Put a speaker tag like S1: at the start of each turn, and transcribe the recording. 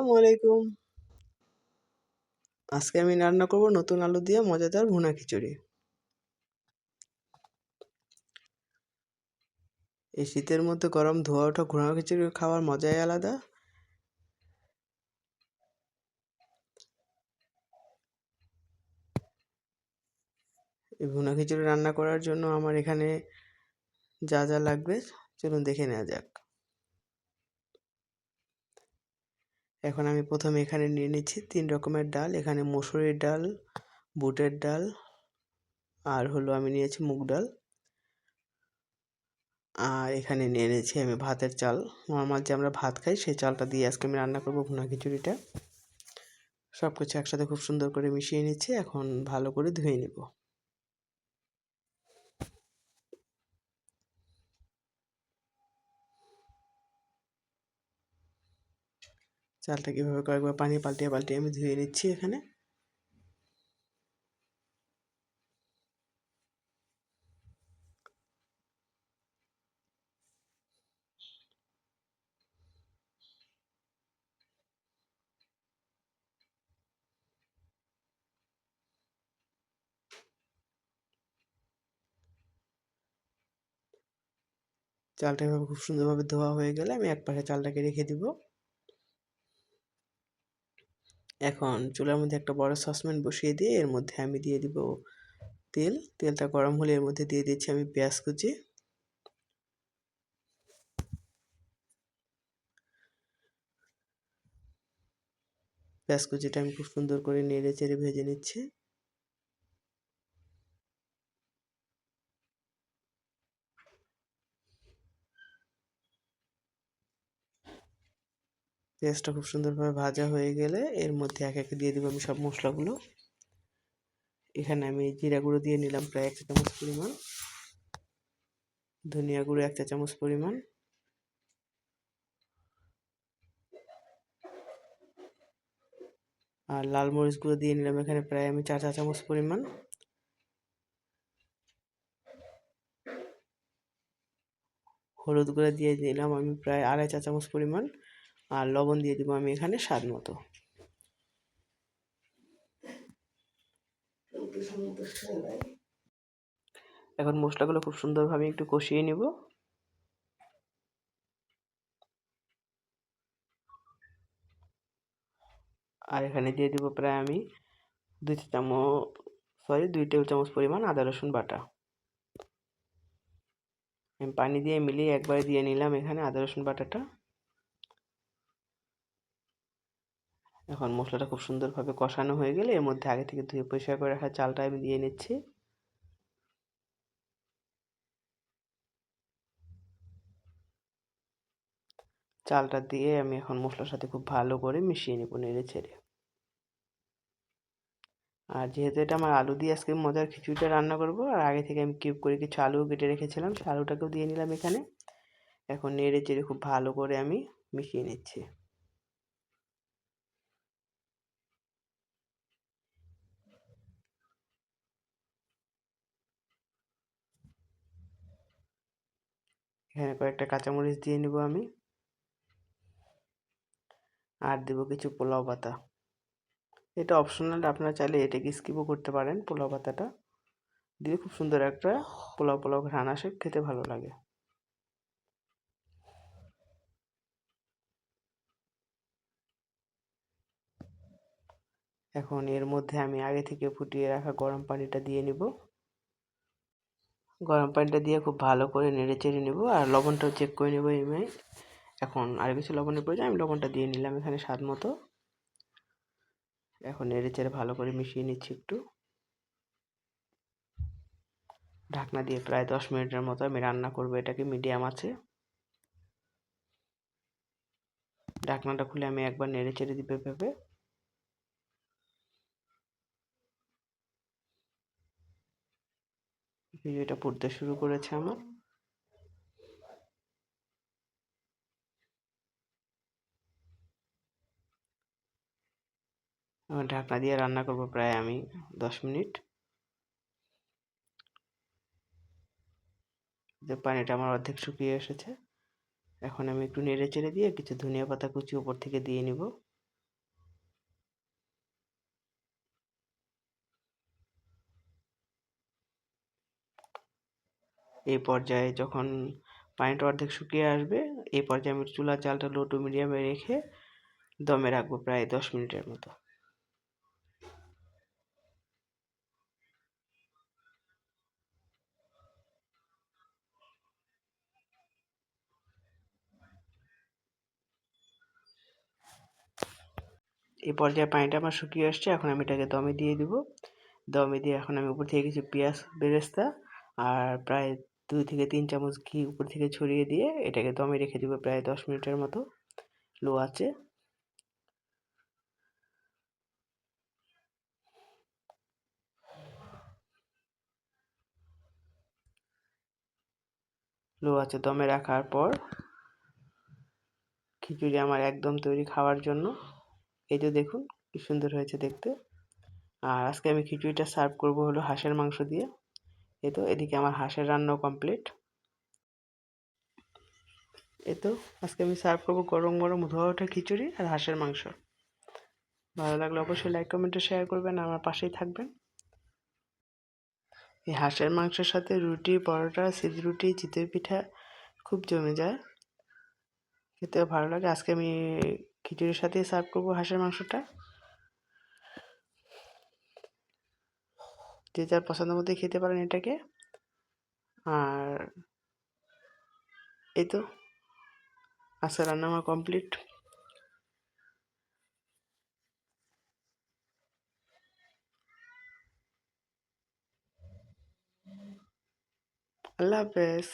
S1: আসসালামু আলাইকুম। আজকে আমি রান্না করব নতুন আলু দিয়ে মজাদার ভুনা খিচুড়ি। এই শীতের মধ্যে গরম ধোয়া ওঠা ভুনা খিচুড়ি খাওয়ার মজাই আলাদা। এই ভুনা খিচুড়ি রান্না করার জন্য আমার এখানে যা যা লাগবে, চলুন দেখে নেওয়া যাক। এখন আমি প্রথমে এখানে নিয়ে নিচ্ছি তিন রকমের ডাল। এখানে মসুরির ডাল, বুটের ডাল, আর হলো আমি নিয়েছি মুগ ডাল। আর এখানে নিয়ে নিয়েছি আমি ভাতের চাল। নর্মাল যে আমরা ভাত খাই, সেই চালটা দিয়ে আজকে আমি রান্না করব ভুনা খিচুড়িটা। সব কিছু একসাথে খুব সুন্দর করে মিশিয়ে নিচ্ছি। এখন ভালো করে ধুয়ে নেব। চালটা কীভাবে কয়েকবার পানি পাল্টিয়ে পাল্টিয়ে আমি ধুয়ে নিচ্ছি এখানে। চালটা এভাবে খুব সুন্দরভাবে ধোয়া হয়ে গেলে আমি এক পাশে চালটাকে রেখে দিব। এখন চুলার মধ্যে একটা বড় সসপ্যান বসিয়ে দিয়ে এর মধ্যে আমি দিয়ে দিব তেল। তেলটা গরম হলে এর মধ্যে দিয়ে দিচ্ছি আমি পেঁয়াজ কুচি। পেঁয়াজ কুচিটা আমি খুব সুন্দর করে নেড়ে চেড়ে ভেজে নিচ্ছি। পেঁয়াজটা খুব সুন্দরভাবে ভাজা হয়ে গেলে এর মধ্যে এক একে দিয়ে দেবো আমি সব মশলাগুলো। এখানে আমি জিরা গুঁড়ো দিয়ে নিলাম প্রায় এক চামচ পরিমাণ। ধনিয়া গুঁড়ো এক চা চামচ পরিমাণ। আর লাল মরিচ গুঁড়ো দিয়ে নিলাম এখানে প্রায় আমি চার চা চামচ পরিমাণ। হলুদ গুঁড়ো দিয়ে দিলাম আমি প্রায় আড়াই চা চামচ পরিমাণ। আর লবণ দিয়ে দেবো আমি এখানে স্বাদ মতো। এখন মশলাগুলো খুব সুন্দরভাবে একটু কষিয়ে নিব। আর এখানে দিয়ে দিব প্রায় আমি দুই চামচ, সরি, দুই টেবিল চামচ পরিমাণ আদা, রসুন বাটা। আমি পানি দিয়ে মিলিয়ে একবারে দিয়ে নিলাম এখানে আদা, রসুন বাটাটা। এখন মশলাটা খুব সুন্দরভাবে কষানো হয়ে গেলে এর মধ্যে আগে থেকে ধুয়ে পরিষ্কার করে রাখা চালটা আমি দিয়ে নিচ্ছি। চালটা দিয়ে আমি এখন মশলার সাথে খুব ভালো করে মিশিয়ে নেব নেড়ে ছেড়ে আর যেহেতু এটা আমার আলু দিয়ে আজকে মজার খিচুড়িটা রান্না করব, আর আগে থেকে আমি কিউব করে কিছু আলুও কেটে রেখেছিলাম, সেই আলুটাকেও দিয়ে নিলাম এখানে। এখন নেড়ে চেড়ে খুব ভালো করে আমি মিশিয়ে নিচ্ছি। এখানে কয়েকটা কাঁচামরিচ দিয়ে নেব আমি। আর দেব কিছু পোলাও পাতা। এটা অপশনাল আপনারা চাইলে এটাকে স্কিপও করতে পারেন, পোলাও পাতাটা। দিয়ে খুব সুন্দর একটা পোলাও পোলাও ঘ্রাণ আসে, খেতে ভালো লাগে। এখন এর মধ্যে আমি আগে থেকে ফুটিয়ে রাখা গরম পানিটা দিয়ে নিব। গরম পানিটা দিয়ে খুব ভালো করে নেড়ে চেড়ে নেব। আর লবণটাও চেক করে নেব এমনি এখন আর কিছু লবণের প্রয়োজন, আমি লবণটা দিয়ে নিলাম এখানে স্বাদ মতো। এখন নেড়ে চেড়ে ভালো করে মিশিয়ে নিচ্ছি একটু। ঢাকনা দিয়ে প্রায় দশ মিনিটের মতো আমি রান্না করব এটাকে মিডিয়াম আছে। ঢাকনাটা খুলে আমি একবার নেড়ে চেড়ে দিবে ভেবে। ভিডিওটা পড়তে শুরু করেছে আমার। ঢাকনা দিয়ে রান্না করব প্রায় আমি দশ মিনিট। পানিটা আমার অর্ধেক শুকিয়ে এসেছে, এখন আমি একটু নেড়ে চেড়ে দিয়ে কিছু ধনিয়া পাতা কুচি উপর থেকে দিয়ে নিব। এই পর্যায়ে যখন পানিটা অর্ধেক শুকিয়ে আসবে, এই পর্যায়ে আমি চুলার জালটা লো টু মিডিয়ামে রেখে দমে রাখব প্রায় দশ মিনিটের মতো। এই পর্যায়ে পানিটা আমার শুকিয়ে আসছে, এখন আমি এটাকে দমে দিয়ে দিব। দমে দিয়ে এখন আমি উপর থেকে কিছু পেঁয়াজ, বেরেস্তা আর প্রায় দুই থেকে তিন চামচ ঘি উপর থেকে ছড়িয়ে দিয়ে এটাকে দমে রেখে দিব প্রায় দশ মিনিটের মতো। লো আছে লো আছে দমে রাখার পর খিচুড়ি আমার একদম তৈরি খাওয়ার জন্য। এই যে দেখুন, কি সুন্দর হয়েছে দেখতে। আর আজকে আমি খিচুড়িটা সার্ভ করব হলো হাঁসের মাংস দিয়ে। এই তো এদিকে আমার হাঁসের রান্নাও কমপ্লিট এই তো আজকে আমি সার্ভ করব গরম গরম ধোয়া ওঠা খিচুড়ি আর হাঁসের মাংস। ভালো লাগলে অবশ্যই লাইক কমেন্টে শেয়ার করবেন আমার পাশেই থাকবেন। এই হাঁসের মাংসের সাথে রুটি, পরোটা, সিদ্ধ রুটি, চিতই পিঠা খুব জমে যায়। খেতেও ভালো লাগে। আজকে আমি খিচুড়ির সাথেই সার্ভ করব হাঁসের মাংসটা। যে যার পছন্দ মতো খেতে পারেন এটাকে। আর এই তো আচ্ছা রান্না আমার কমপ্লিট আল্লাহ হাফেজ।